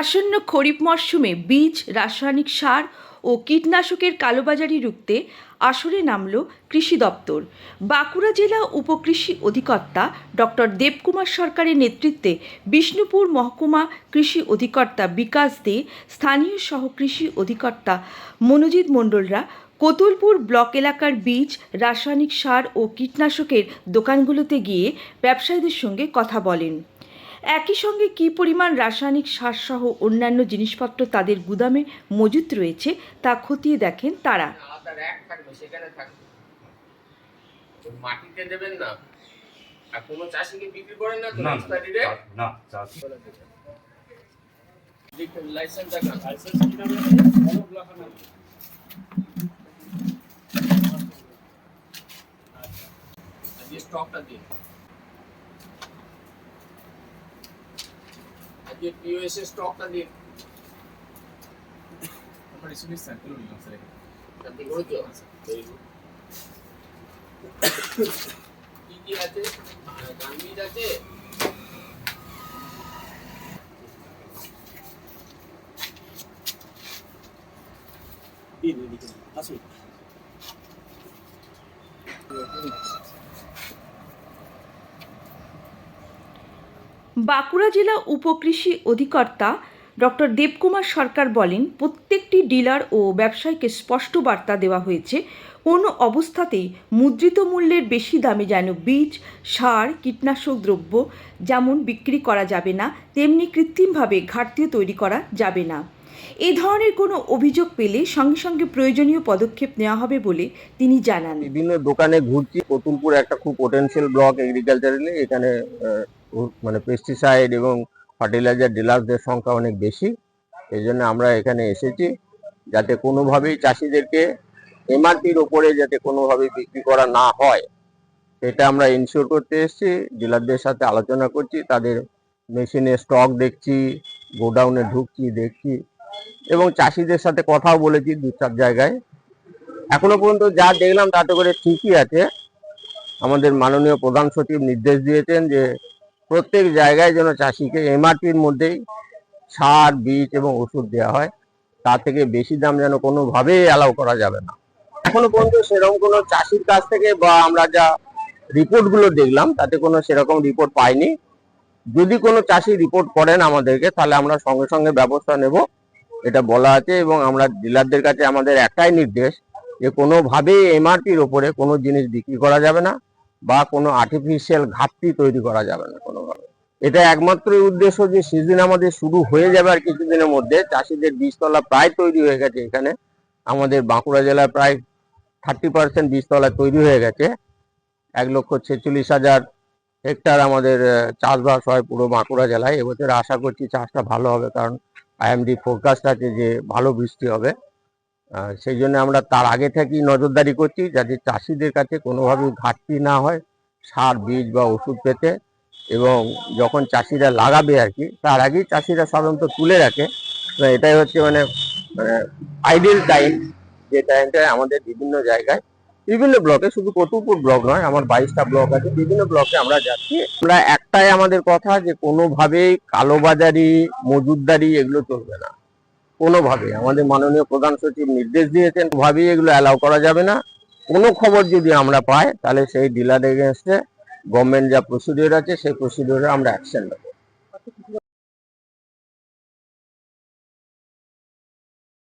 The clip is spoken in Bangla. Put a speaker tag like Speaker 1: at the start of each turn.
Speaker 1: আসন্ন খরিফ মরশুমে বীজ, রাসায়নিক সার ও কীটনাশকের কালোবাজারি রুখতে আসরে নামল কৃষি দপ্তর। বাঁকুড়া জেলা উপকৃষি অধিকর্তা ডক্টর দেবকুমার সরকারের নেতৃত্বে বিষ্ণুপুর মহকুমা কৃষি অধিকর্তা বিকাশ দে, স্থানীয় সহ কৃষি অধিকর্তা মনোজিৎ মণ্ডলরা কোতুলপুর ব্লক এলাকার বীজ, রাসায়নিক সার ও কীটনাশকের দোকানগুলোতে গিয়ে ব্যবসায়ীদের সঙ্গে কথা বলেন। একই সঙ্গে কী পরিমাণ রাসায়নিক সারসহ অন্যান্য জিনিসপত্র তাদের গুদামে মজুত রয়েছে তা খতিয়ে দেখেন তারা।
Speaker 2: আলাদা র্যাক থাকবে সেখানে থাকবে। ওই মাটিতে দেবেন না? আর কোনো চাষিকে বিক্রি করেন না তো
Speaker 3: না
Speaker 2: এক্সপায়ারি
Speaker 3: না চাষ।
Speaker 2: লাইসেন্স দেখান।
Speaker 3: লাইসেন্স কি নামে? বলো
Speaker 2: স্টকটা দিন আজকে পিওএস এর স্টকটা দিন আপনি করেছ কি কি আছে? গান্ধীজ আছে।
Speaker 3: আসুন।
Speaker 1: বাঁকুড়া জেলা উপকৃষি অধিকর্তা ডক্টর দেবকুমার সরকার বলেন, প্রত্যেকটি ডিলার ও ব্যবসায়ীকে স্পষ্ট বার্তা দেওয়া হয়েছে, কোনো অবস্থাতেই মুদ্রিত মূল্যের বেশি দামে যেন বীজ, সার, কীটনাশক দ্রব্য যেমন বিক্রি করা যাবে না, তেমনি কৃত্রিমভাবে ঘাটতিও তৈরি করা যাবে না। এ ধরনের কোনো অভিযোগ পেলে সঙ্গে সঙ্গে প্রয়োজনীয় পদক্ষেপ নেওয়া হবে বলে তিনি জানান।
Speaker 4: বিভিন্ন দোকানে ঘুরছি কতুলপুর একটা খুব পোটেনশিয়াল ব্লক এগ্রিকালচারালি এখানে মানে পেস্টিসাইড এবং ফার্টিলাইজার ডিলারদের সংখ্যা অনেক বেশি। এই জন্য আমরা এখানে এসেছি যাতে কোনোভাবেই চাষিদেরকে এমআরপির ওপরে যাতে কোনোভাবেই বিক্রি করা না হয়। সেটা আমরা ইনশিওর করতে এসেছি ডিলারদের সাথে আলোচনা করছি, তাদের মেশিনে স্টক দেখছি, গোডাউনে ঢুকছি, দেখছি এবং চাষিদের সাথে কথাও বলেছি দু চার জায়গায়। এখনও পর্যন্ত যা দেখলাম তাতে করে ঠিকই আছে। আমাদের মাননীয় প্রধান সচিব নির্দেশ দিয়েছেন যে প্রত্যেক জায়গায় যেন চাষিকে এমআরপির মধ্যেই সার, বীজ এবং ওষুধ দেওয়া হয়, তার থেকে বেশি দাম যেন কোনোভাবেই অ্যালাউ করা যাবে না। এখনও পর্যন্ত সেরকম কোনো চাষির কাছ থেকে বা আমরা যা রিপোর্টগুলো দেখলাম, তাতে কোনো সেরকম রিপোর্ট পাইনি। যদি কোনো চাষি রিপোর্ট করেন আমাদেরকে, তাহলে আমরা সঙ্গে সঙ্গে ব্যবস্থা নেব। এটা বলা আছে এবং আমরা ডিলারদের কাছে আমাদের একটাই নির্দেশ যে কোনোভাবেই এমআরপির ওপরে কোনো জিনিস বিক্রি করা যাবে না। বা কোনো আর্টিফিশিয়াল ঘাটতি তৈরি করা যাবে না কোনোভাবে। এটা একমাত্র উদ্দেশ্য যে সিজন আমাদের শুরু হয়ে যাবে আর কিছুদিনের মধ্যে। চাষিদের বীজতলা প্রায় তৈরি হয়ে গেছে এখানে। আমাদের বাঁকুড়া জেলায় প্রায় থার্টি পার্সেন্ট বীজতলা তৈরি হয়ে গেছে। এক লক্ষ ছেচল্লিশ হাজার হেক্টর আমাদের চাষবাস হয় পুরো বাঁকুড়া জেলায়। এবছর আশা করছি চাষটা ভালো হবে কারণ আইএমডি ফোরকাস্ট আছে যে ভালো বৃষ্টি হবে। সেই জন্য আমরা তার আগে থেকেই নজরদারি করছি যাতে চাষিদের কাছে কোনোভাবেই ঘাটতি না হয় সার, বীজ বা ওষুধ পেতে এবং যখন চাষিরা লাগাবে আর কি, তার আগেই চাষিরা সাধারণত তুলে রাখে। এটাই হচ্ছে মানে মানে আইডিয়াল টাইম যে টাইমটায় আমাদের বিভিন্ন জায়গায়, বিভিন্ন ব্লকে শুধু কতুলপুর ব্লক নয়, আমার বাইশটা ব্লক আছে, বিভিন্ন ব্লকে আমরা যাচ্ছি। আমরা একটাই আমাদের কথা যে কোনোভাবেই কালোবাজারি মজুদদারি এগুলো চলবে না। কোনোভাবে। আমাদের মাননীয় প্রধান সচিব নির্দেশ দিয়েছেন ভাবেই এগুলো অ্যালাউ করা যাবে না। কোনো খবর যদি আমরা পাই, তাহলে সেই ডিলার এগেনস্টে গভর্নমেন্ট যা প্রসিডিওর আছে, সেই প্রসিডিওরে আমরা অ্যাকশন নেব।